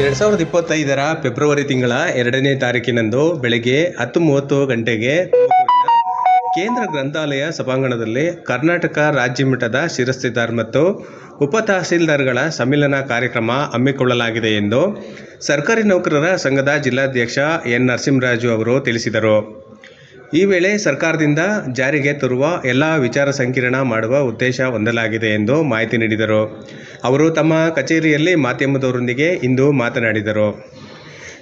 ಎರಡು ಸಾವಿರದ ಇಪ್ಪತ್ತೈದರ ಫೆಬ್ರವರಿ ತಿಂಗಳ ಎರಡನೇ ತಾರೀಕಿನಂದು ಬೆಳಗ್ಗೆ ಹತ್ತು ಮೂವತ್ತು ಗಂಟೆಗೆ ಕೇಂದ್ರ ಗ್ರಂಥಾಲಯ ಸಭಾಂಗಣದಲ್ಲಿ ಕರ್ನಾಟಕ ರಾಜ್ಯ ಮಟ್ಟದ ಶಿರಸ್ತಿದಾರ್ ಮತ್ತು ಉಪ ತಹಸೀಲ್ದಾರ್ಗಳ ಸಮ್ಮಿಲನ ಕಾರ್ಯಕ್ರಮ ಹಮ್ಮಿಕೊಳ್ಳಲಾಗಿದೆ ಎಂದು ಸರ್ಕಾರಿ ನೌಕರರ ಸಂಘದ ಜಿಲ್ಲಾಧ್ಯಕ್ಷ ಎನ್ ನರಸಿಂಹರಾಜು ಅವರು ತಿಳಿಸಿದರು. ಈ ವೇಳೆ ಸರ್ಕಾರದಿಂದ ಜಾರಿಗೆ ತರುವ ಎಲ್ಲ ವಿಚಾರ ಸಂಕಿರಣ ಮಾಡುವ ಉದ್ದೇಶ ಹೊಂದಲಾಗಿದೆ ಎಂದು ಮಾಹಿತಿ ನೀಡಿದರು. ಅವರು ತಮ್ಮ ಕಚೇರಿಯಲ್ಲಿ ಮಾಧ್ಯಮದವರೊಂದಿಗೆ ಇಂದು ಮಾತನಾಡಿದರು.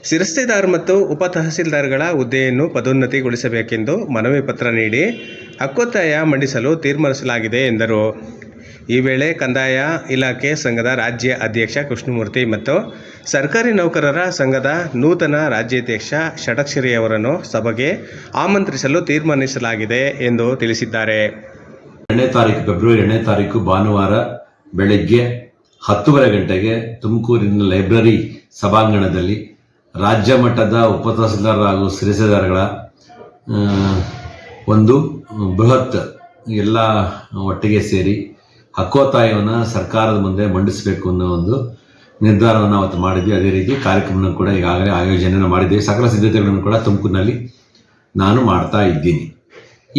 ಶಿರಸ್ತೆದಾರ್ ಮತ್ತು ಉಪ ತಹಸೀಲ್ದಾರ್ಗಳ ಹುದ್ದೆಯನ್ನು ಪದೋನ್ನತಿಗೊಳಿಸಬೇಕೆಂದು ಮನವಿ ಪತ್ರ ನೀಡಿ ಹಕ್ಕೊತ್ತಾಯ ಮಂಡಿಸಲು ತೀರ್ಮಾನಿಸಲಾಗಿದೆ ಎಂದರು. ಈ ವೇಳೆ ಕಂದಾಯ ಇಲಾಖೆ ಸಂಘದ ರಾಜ್ಯ ಅಧ್ಯಕ್ಷ ಕೃಷ್ಣಮೂರ್ತಿ ಮತ್ತು ಸರ್ಕಾರಿ ನೌಕರರ ಸಂಘದ ನೂತನ ರಾಜ್ಯಾಧ್ಯಕ್ಷ ಷಡಕ್ಷರಿ ಅವರನ್ನು ಸಭೆಗೆ ಆಮಂತ್ರಿಸಲು ತೀರ್ಮಾನಿಸಲಾಗಿದೆ ಎಂದು ತಿಳಿಸಿದ್ದಾರೆ. ಎರಡನೇ ತಾರೀಕು ಫೆಬ್ರವರಿ ಎರಡನೇ ತಾರೀಕು ಭಾನುವಾರ ಬೆಳಗ್ಗೆ ಹತ್ತುವರೆ ಗಂಟೆಗೆ ತುಮಕೂರಿನ ಲೈಬ್ರರಿ ಸಭಾಂಗಣದಲ್ಲಿ ರಾಜ್ಯ ಮಟ್ಟದ ಉಪ ತಹಸೀಲ್ದಾರ್ ಹಾಗೂ ಸಿರಿಸೇದಾರ್ಗಳ ಒಂದು ಬೃಹತ್ ಎಲ್ಲ ಒಟ್ಟಿಗೆ ಸೇರಿ ಹಕ್ಕೋತ್ತಾಯವನ್ನು ಸರ್ಕಾರದ ಮುಂದೆ ಮಂಡಿಸಬೇಕು ಅನ್ನೋ ಒಂದು ನಿರ್ಧಾರವನ್ನು ಅವತ್ತು ಮಾಡಿದ್ವಿ. ಅದೇ ರೀತಿ ಕಾರ್ಯಕ್ರಮನ ಕೂಡ ಈಗಾಗಲೇ ಆಯೋಜನೆಯನ್ನು ಮಾಡಿದ್ದೀವಿ ಸಕಲ ಸಿದ್ಧತೆಗಳನ್ನು ಕೂಡ ತುಮಕೂರಿನಲ್ಲಿ ನಾನು ಮಾಡ್ತಾ ಇದ್ದೀನಿ.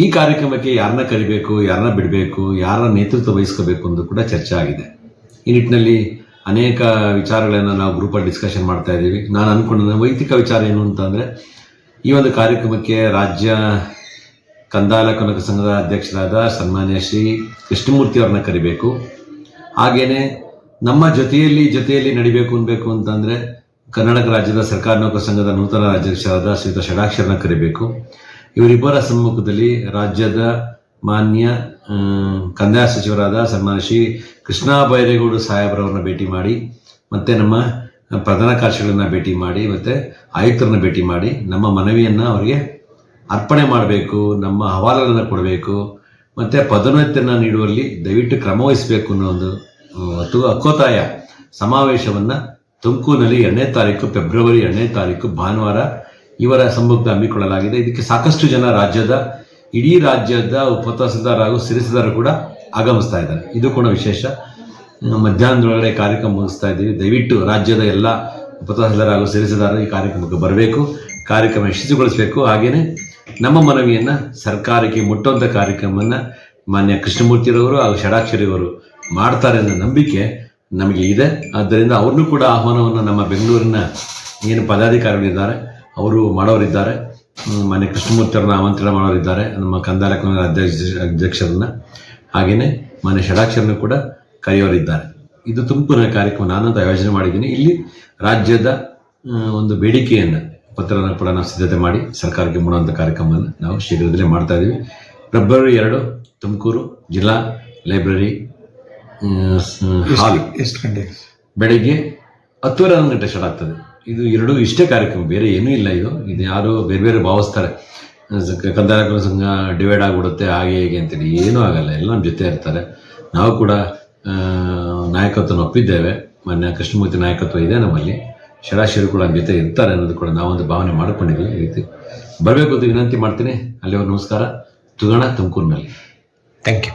ಈ ಕಾರ್ಯಕ್ರಮಕ್ಕೆ ಯಾರನ್ನ ಕರಿಬೇಕು, ಯಾರನ್ನ ಬಿಡಬೇಕು ಯಾರ ನೇತೃತ್ವ ವಹಿಸ್ಕೋಬೇಕು ಅಂತ ಕೂಡ ಚರ್ಚೆ ಆಗಿದೆ. ಈ ನಿಟ್ಟಿನಲ್ಲಿ ಅನೇಕ ವಿಚಾರಗಳನ್ನು ನಾವು ಗ್ರೂಪಲ್ಲಿ ಡಿಸ್ಕಷನ್ ಮಾಡ್ತಾ ಇದ್ದೀವಿ. ನಾನು ಅಂದ್ಕೊಂಡ ವೈಯಕ್ತಿಕ ವಿಚಾರ ಏನು ಅಂತಂದರೆ ಈ ಒಂದು ಕಾರ್ಯಕ್ರಮಕ್ಕೆ ರಾಜ್ಯ ಕಂದಾಯ ಕನಕ ಸಂಘದ ಅಧ್ಯಕ್ಷರಾದ ಸನ್ಮಾನ್ಯ ಶ್ರೀ ಕೃಷ್ಣಮೂರ್ತಿ ಅವ್ರನ್ನ ಕರಿಬೇಕು. ಹಾಗೇನೆ ನಮ್ಮ ಜೊತೆಯಲ್ಲಿ ಜೊತೆಯಲ್ಲಿ ನಡಿಬೇಕು ಅನ್ಬೇಕು ಅಂತಂದ್ರೆ ಕರ್ನಾಟಕ ರಾಜ್ಯದ ಸರ್ಕಾರ ನೌಕರ ಸಂಘದ ನೂತನ ಅಧ್ಯಕ್ಷರಾದ ಶ್ರೀಯುತ ಷಡಾಕ್ಷರನ್ನ ಕರಿಬೇಕು. ಇವರಿಬ್ಬರ ಸಮ್ಮುಖದಲ್ಲಿ ರಾಜ್ಯದ ಮಾನ್ಯ ಕಂದಾಯ ಸಚಿವರಾದ ಸನ್ಮಾನ್ಯ ಶ್ರೀ ಕೃಷ್ಣ ಬೈರೇಗೌಡ ಸಾಹೇಬ್ರವ್ರನ್ನ ಭೇಟಿ ಮಾಡಿ, ಮತ್ತೆ ನಮ್ಮ ಪ್ರಧಾನ ಕಾರ್ಯಗಳನ್ನ ಭೇಟಿ ಮಾಡಿ, ಮತ್ತೆ ಆಯುಕ್ತರನ್ನ ಭೇಟಿ ಮಾಡಿ, ನಮ್ಮ ಮನವಿಯನ್ನ ಅವರಿಗೆ ಅರ್ಪಣೆ ಮಾಡಬೇಕು, ನಮ್ಮ ಅಹವಾಲುಗಳನ್ನು ಕೊಡಬೇಕು, ಮತ್ತು ಪದೋನ್ನತಿಯನ್ನು ನೀಡುವಲ್ಲಿ ದಯವಿಟ್ಟು ಕ್ರಮ ವಹಿಸಬೇಕು ಅನ್ನೋ ಒಂದು ಅತು ಅಕ್ಕೋತಾಯ ಸಮಾವೇಶವನ್ನು ತುಮಕೂರಿನಲ್ಲಿ ಎರಡನೇ ತಾರೀಕು, ಫೆಬ್ರವರಿ ಎರಡನೇ ತಾರೀಕು, ಭಾನುವಾರ ಇವರ ಸಮ್ಮುಖ ಹಮ್ಮಿಕೊಳ್ಳಲಾಗಿದೆ. ಇದಕ್ಕೆ ಸಾಕಷ್ಟು ಜನ ರಾಜ್ಯದ, ಇಡೀ ರಾಜ್ಯದ ಉಪ ತಹಸೀಲ್ದಾರ್ ಹಾಗೂ ಸಿರಿಸದಾರರು ಕೂಡ ಆಗಮಿಸ್ತಾ ಇದ್ದಾರೆ. ಇದು ಕೂಡ ವಿಶೇಷ. ಮಧ್ಯಾಹ್ನದೊಳಗಡೆ ಕಾರ್ಯಕ್ರಮ ಮುಗಿಸ್ತಾ ಇದ್ದೀವಿ. ದಯವಿಟ್ಟು ರಾಜ್ಯದ ಎಲ್ಲ ಉಪ ತಹಸೀಲ್ದಾರ್ ಹಾಗೂ ಸಿರಿಸಿದಾರರು ಈ ಕಾರ್ಯಕ್ರಮಕ್ಕೆ ಬರಬೇಕು. ಕಾರ್ಯಕ್ರಮ ಯಶಸ್ವಿಗೊಳಿಸಬೇಕು. ಹಾಗೆಯೇ ನಮ್ಮ ಮನವಿಯನ್ನ ಸರ್ಕಾರಕ್ಕೆ ಮುಟ್ಟುವಂಥ ಕಾರ್ಯಕ್ರಮವನ್ನು ಮಾನ್ಯ ಕೃಷ್ಣಮೂರ್ತಿರವರು ಹಾಗೂ ಷಡಾಕ್ಷರಿಯವರು ಮಾಡ್ತಾರೆ ಅನ್ನೋ ನಂಬಿಕೆ ನಮಗೆ ಇದೆ. ಆದ್ದರಿಂದ ಅವ್ರನ್ನೂ ಕೂಡ ಆಹ್ವಾನವನ್ನು ನಮ್ಮ ಬೆಂಗಳೂರಿನ ಏನು ಪದಾಧಿಕಾರಿಗಳಿದ್ದಾರೆ, ಅವರು ಮಾಡೋರಿದ್ದಾರೆ. ಮಾನ್ಯ ಕೃಷ್ಣಮೂರ್ತಿ ಅವ್ರನ್ನ ಆಮಂತ್ರಣ ಮಾಡೋರಿದ್ದಾರೆ, ನಮ್ಮ ಕಂದಾಯ ಅಧ್ಯಕ್ಷ, ಅಧ್ಯಕ್ಷರನ್ನ. ಹಾಗೆಯೇ ಮಾನ್ಯ ಷಡಾಕ್ಷರನ್ನು ಕೂಡ ಕರೆಯೋರಿದ್ದಾರೆ. ಇದು ತುಮಕೂರಿನ ಕಾರ್ಯಕ್ರಮ. ನಾನಂತ ಆಯೋಜನೆ ಮಾಡಿದ್ದೀನಿ. ಇಲ್ಲಿ ರಾಜ್ಯದ ಒಂದು ಬೇಡಿಕೆಯನ್ನು ಪತ್ರನ ಕೂಡ ನಾವು ಸಿದ್ಧತೆ ಮಾಡಿ ಸರ್ಕಾರಕ್ಕೆ ಮೂಡುವಂಥ ಕಾರ್ಯಕ್ರಮವನ್ನು ನಾವು ಶೀಘ್ರದಲ್ಲೇ ಮಾಡ್ತಾ ಇದ್ದೀವಿ ಫೆಬ್ರವರಿ ಎರಡು ತುಮಕೂರು ಜಿಲ್ಲಾ ಲೈಬ್ರರಿ ಹಾಲ್. ಎಷ್ಟು ಗಂಟೆ? ಬೆಳಿಗ್ಗೆ ಹತ್ತುವರೆ ಹನ್ನೊಂದು ಗಂಟೆ ಸ್ಟಾರ್ಟ್ ಆಗ್ತದೆ. ಇದು ಎರಡು ಇಷ್ಟೇ ಕಾರ್ಯಕ್ರಮ ಬೇರೆ ಏನೂ ಇಲ್ಲ ಇದು. ಇದು ಯಾರು ಬೇರೆ ಬೇರೆ ಭಾವಿಸ್ತಾರೆ. ಕಂದಾಯ ಸಂಘ ಡಿವೈಡ್ ಆಗಿಬಿಡುತ್ತೆ ಹಾಗೆ ಹೇಗೆ ಅಂತೇಳಿ ಏನೂ ಆಗಲ್ಲ. ಎಲ್ಲ ನಮ್ಮ ಜೊತೆ ಇರ್ತಾರೆ. ನಾವು ಕೂಡ ನಾಯಕತ್ವ ನಾಯಕತ್ವನ ಒಪ್ಪಿದ್ದೇವೆ. ಮಾನ್ಯ ಕೃಷ್ಣಮೂರ್ತಿ ನಾಯಕತ್ವ ಇದೆ ನಮ್ಮಲ್ಲಿ. ಶರಾಶರಿ ಕೂಡ ನಮ್ಮ ಜೊತೆ ಇರ್ತಾರೆ ಅನ್ನೋದು ಕೂಡ ನಾವೊಂದು ಭಾವನೆ ಮಾಡ್ಕೊಂಡಿದ್ದೀವಿ ಈ ರೀತಿ. ಬರಬೇಕು ಅಂತ ವಿನಂತಿ ಮಾಡ್ತೀನಿ. ಅಲ್ಲಿವರೆಗೂ ನಮಸ್ಕಾರ. ತುಗಣ ತುಮಕೂರಿನಲ್ಲಿ. Thank you